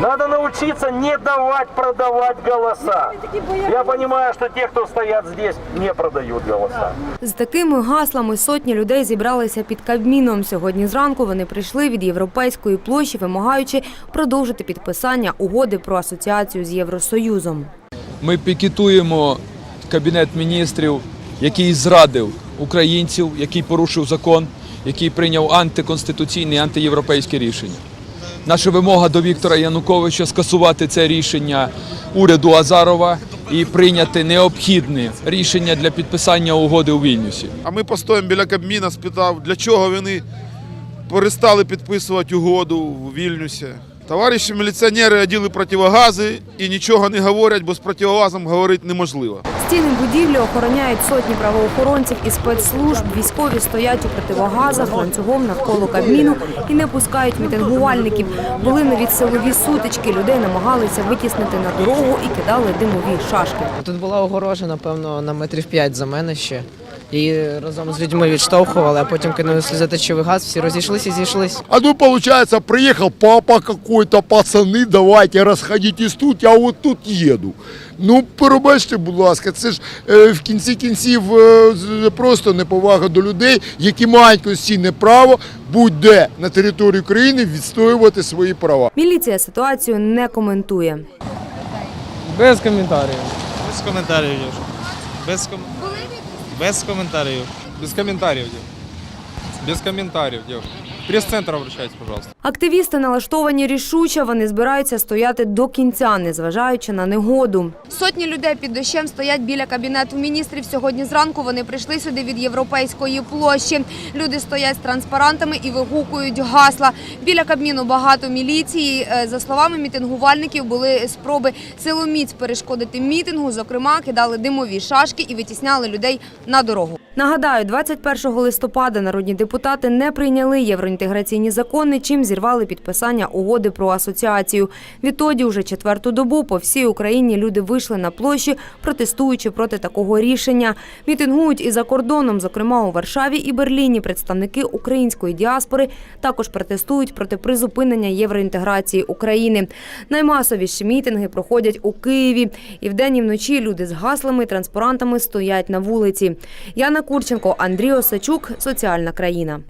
Надо научиться не давать продавать голоса. Я понимаю, что те, кто стоят здесь, не продают голоса. З такими гаслами сотні людей зібралися під Кабміном. Сьогодні зранку вони прийшли від європейської площі, вимагаючи продовжити підписання угоди про асоціацію з Євросоюзом. Ми пікетуємо кабінет міністрів, який зрадив українців, який порушив закон, який прийняв антиконституційне і антиєвропейське рішення. Наша вимога до Віктора Януковича скасувати це рішення уряду Азарова і прийняти необхідне рішення для підписання угоди у Вільнюсі. А ми постоїмо біля Кабміна, спитав, для чого вони перестали підписувати угоду в Вільнюсі. Товариші міліціонери оділи противогази і нічого не говорять, бо з противогазом говорити неможливо. Стіни будівлі охороняють сотні правоохоронців і спецслужб. Військові стоять у противогазах ланцюгом навколо Кабміну і не пускають мітингувальників. Були навіть силові сутички. Людей намагалися витіснити на дорогу і кидали димові шашки. Тут була огорожа, напевно, на метрів 5 за мене ще. Її разом з людьми відштовхували, а потім кинули сльозоточивий газ, всі розійшлися і зійшлись. А ну, получается, приехал папа какой-то, пацаны, давайте расходитесь тут, я вот тут еду. Ну, пробачте, будь ласка, це ж е, в кінці кінців е, просто неповага до людей, які мають конституційне право будь-де на території України відстоювати свої права. Міліція ситуацію не коментує. Без коментарів. Без коментарів. Без, ком... Без коментарів. Без коментарів, дів. Без коментарів, дів. Прес-центр обращайтесь, пожалуйста. Активісти налаштовані рішуче. Вони збираються стояти до кінця, незважаючи на негоду. Сотні людей під дощем стоять біля кабінету міністрів. Сьогодні зранку вони прийшли сюди від європейської площі. Люди стоять з транспарантами і вигукують гасла. Біля кабміну багато міліції. Е, За словами мітингувальників, були спроби силоміць перешкодити мітингу. Зокрема, кидали димові шашки і витісняли людей на дорогу. Нагадаю, 21 листопада народні депутати не прийняли євроінтеграційні закони, чим зірвали підписання угоди про асоціацію. Відтоді, уже четверту добу, по всій Україні люди вийшли на площі, протестуючи проти такого рішення. Мітингують і за кордоном, зокрема у Варшаві і Берліні. Представники української діаспори також протестують проти призупинення євроінтеграції України. Наймасовіші мітинги проходять у Києві. І вдень і вночі люди з гаслами і транспарантами стоять на вулиці. Яна Курченко, Андрій Осачук, Соціальна країна.